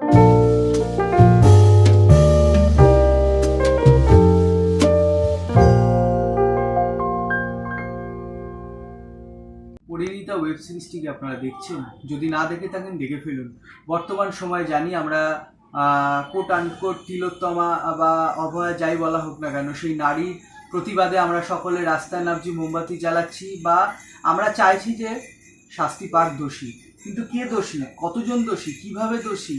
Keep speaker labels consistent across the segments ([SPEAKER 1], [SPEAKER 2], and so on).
[SPEAKER 1] Parineeta web সিরিজটিকে আপনারা দেখছেন। যদি না দেখে থাকেন, দেখে ফেলুন। বর্তমান সময়ে জানি আমরা কোট আনকোট তিলোত্তমা বা অভয়া যাই বলা হোক না কেন, সেই নারীর প্রতিবাদে আমরা সকলে রাস্তায় নামছি, মোমবাতি জ্বালাচ্ছি বা আমরা চাইছি যে শাস্তি পাক দোষী। কিন্তু কে দোষী? কতজন দোষী? কীভাবে দোষী?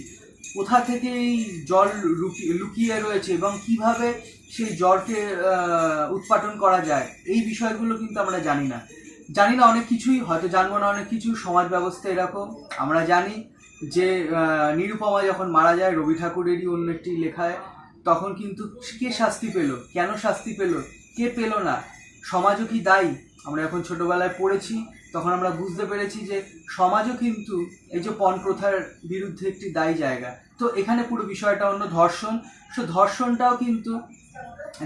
[SPEAKER 1] কোথা থেকে এই জল লুকি- লুকিয়ে রয়েছে এবং কীভাবে সেই জলকে উৎপাদন করা যায়, এই বিষয়গুলো কিন্তু আমরা জানি না। জানি না অনেক কিছুই, হয়তো জানব না অনেক কিছু, সমাজ ব্যবস্থা এরকম। আমরা জানি যে নিরুপমা যখন মারা যায়, রবি ঠাকুরেরই অন্য একটি লেখায়, তখন কিন্তু কে শাস্তি পেল? কেন শাস্তি পেল? কে পেল না? সমাজও কি দায়ী? আমরা এখন ছোটবেলায় পড়েছি তখন আমরা বুঝতে পেরেছি যে সমাজও কিন্তু এই যে পণ প্রথার বিরুদ্ধে একটি দায়ী জায়গা। তো এখানে পুরো বিষয়টা অন্য ধর্ষণ। সো ধর্ষণটাও কিন্তু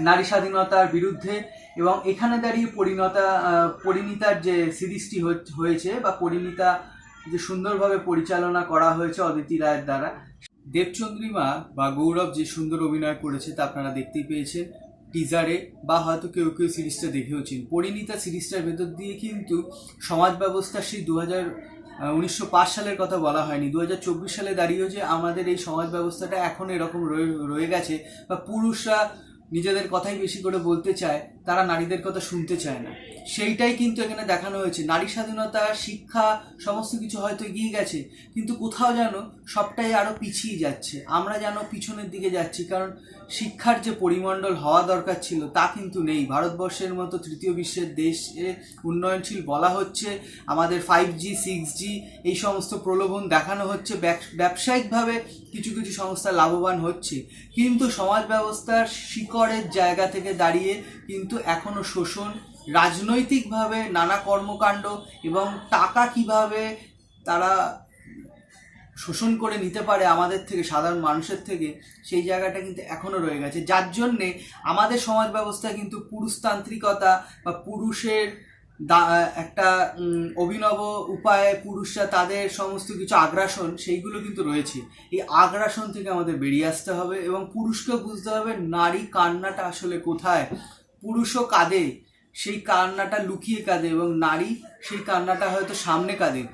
[SPEAKER 1] নারী স্বাধীনতার বিরুদ্ধে এবং এখানে দাঁড়িয়ে পরিণতা পরিণীতার যে সিরিজটি হয়েছে বা পরিণীতা যে সুন্দরভাবে পরিচালনা করা হয়েছে অদিতি রায়ের দ্বারা। দেবচন্দ্রিমা বা গৌরব যে সুন্দর অভিনয় করেছে তা আপনারা দেখতেই পেয়েছেন। টিজারে বা হয়তো কেউ কেউ সিরিজটা দেখেওছেন পরিণীতা সিরিজটার ভেতর দিয়ে কিন্তু সমাজ ব্যবস্থা সেই দু হাজার উনিশশো সালের কথা বলা হয়নি। দু হাজার চব্বিশ সালে দাঁড়িয়েও যে আমাদের এই সমাজ ব্যবস্থাটা এখন এরকম রয়ে গেছে বা পুরুষরা নিজেদের কথাই বেশি করে বলতে চায়, তারা নারীদের কথা শুনতে চায় না। সেইটাই কিন্তু এখানে দেখানো হয়েছে। নারী স্বাধীনতা, শিক্ষা, সমস্ত কিছু হয়তো এগিয়ে গেছে, কিন্তু কোথাও যেন সবটাই আরও পিছিয়ে যাচ্ছে। আমরা যেন পিছনের দিকে যাচ্ছি, কারণ শিক্ষার যে পরিমণ্ডল হওয়া দরকার ছিল, তা কিন্তু নেই। ভারতবর্ষের মতো তৃতীয় বিশ্বের দেশে উন্নয়নশীল বলা হচ্ছে, আমাদের ফাইভ জি সিক্স জি এই সমস্ত প্রলোভন দেখানো হচ্ছে, ব্যব- ব্যবসায়িকভাবে কিছু কিছু সংস্থা লাভবান হচ্ছে। কিন্তু সমাজ ব্যবস্থার শিকড়ের জায়গা থেকে দাঁড়িয়ে কিন্তু এখনও শোষণ, রাজনৈতিকভাবে নানা কর্মকাণ্ড এবং টাকা কীভাবে তারা শোষণ করে নিতে পারে আমাদের থেকে, সাধারণ মানুষের থেকে, সেই জায়গাটা কিন্তু এখনও রয়ে গেছে। যার জন্যে আমাদের সমাজ ব্যবস্থা কিন্তু পুরুষতান্ত্রিকতা বা পুরুষের দা- একটা অভিনব উপায়ে পুরুষরা তাদের সমস্ত কিছু আগ্রাসন, সেইগুলো কিন্তু রয়েছে। এই আগ্রাসন থেকে আমাদের বেরিয়ে আসতে হবে এবং পুরুষকেও বুঝতে হবে নারী কান্নাটা আসলে কোথায়। পুরুষও কাঁদে, সেই কান্নাটা লুকিয়ে কাঁদে এবং নারী সেই কান্নাটা হয়তো সামনে কাঁদে।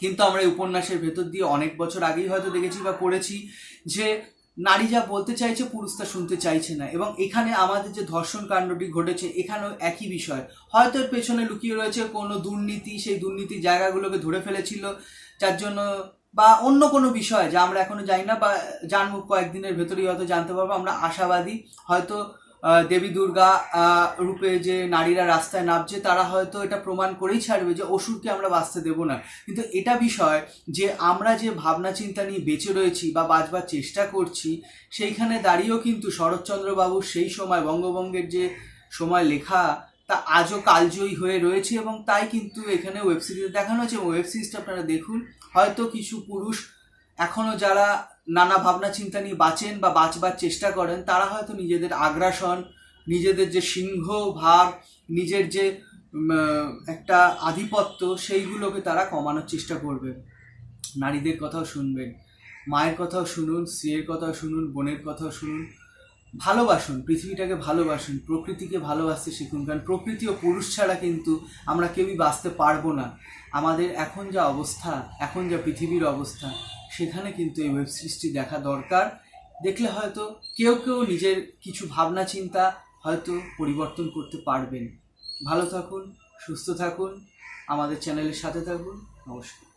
[SPEAKER 1] কিন্তু আমরা এই উপন্যাসের ভেতর দিয়ে অনেক বছর আগেই হয়তো দেখেছি বা পড়েছি যে নারী যা বলতে চাইছে পুরুষ তা শুনতে চাইছে না। এবং এখানে আমাদের যে ধর্ষণ কাণ্ডটি ঘটেছে, এখানেও একই বিষয়। হয়তো এর পেছনে লুকিয়ে রয়েছে কোনো দুর্নীতি, সেই দুর্নীতির জায়গাগুলোকে ধরে ফেলেছিল, যার জন্য বা অন্য কোনো বিষয় যা আমরা এখনও জানি না, বা জানব, কয়েকদিনের ভেতরেই হয়তো জানতে পারব। আমরা আশাবাদী, হয়তো দেবী দুর্গা রূপে যে নারীরা রাস্তায় নামছে, তারা হয়তো এটা প্রমাণ করেই ছাড়বে যে অসুরকে আমরা বাঁচতে দেব না। কিন্তু এটা বিষয় যে আমরা যে ভাবনা চিন্তা নিয়ে বেঁচে রয়েছি বা বাঁচবার চেষ্টা করছি, সেইখানে দাঁড়িয়েও কিন্তু শরৎচন্দ্র বাবু সেই সময় বঙ্গবঙ্গের যে সময় লেখা, তা আজও কালজয়ী হয়ে রয়েছে এবং তাই কিন্তু এখানে ওয়েব সিরিজে দেখানো হয়েছে এবং ওয়েব সিরিজটা আপনারা দেখুন। হয়তো কিছু পুরুষ এখনও যারা নানা ভাবনা চিন্তা নিয়ে বাঁচেন বা বাঁচবার চেষ্টা করেন, তারা হয়তো নিজেদের আগ্রাসন, নিজেদের যে সিংহ ভাব নিজের যে একটা আধিপত্য, সেইগুলোকে তারা কমানোর চেষ্টা করবে নারীদের কথাও শুনবেন, মায়ের কথাও শুনুন, স্ত্রীর কথাও শুনুন, বোনের কথাও শুনুন। ভালোবাসুন, পৃথিবীটাকে ভালোবাসুন, প্রকৃতিকে ভালোবাসতে শিখুন, কারণ প্রকৃতি ও পুরুষ ছাড়া কিন্তু আমরা কেউই বাঁচতে পারব না। আমাদের এখন যা অবস্থা, এখন যা পৃথিবীর অবস্থা সেখানে কিন্তু এই ওয়েব সিরিজটি দেখা দরকার। দেখলে হয়তো কেউ কেউ নিজের কিছু ভাবনা চিন্তা হয়তো পরিবর্তন করতে পারবেন। ভালো থাকুন, সুস্থ থাকুন, আমাদের চ্যানেলের সাথে থাকুন। নমস্কার।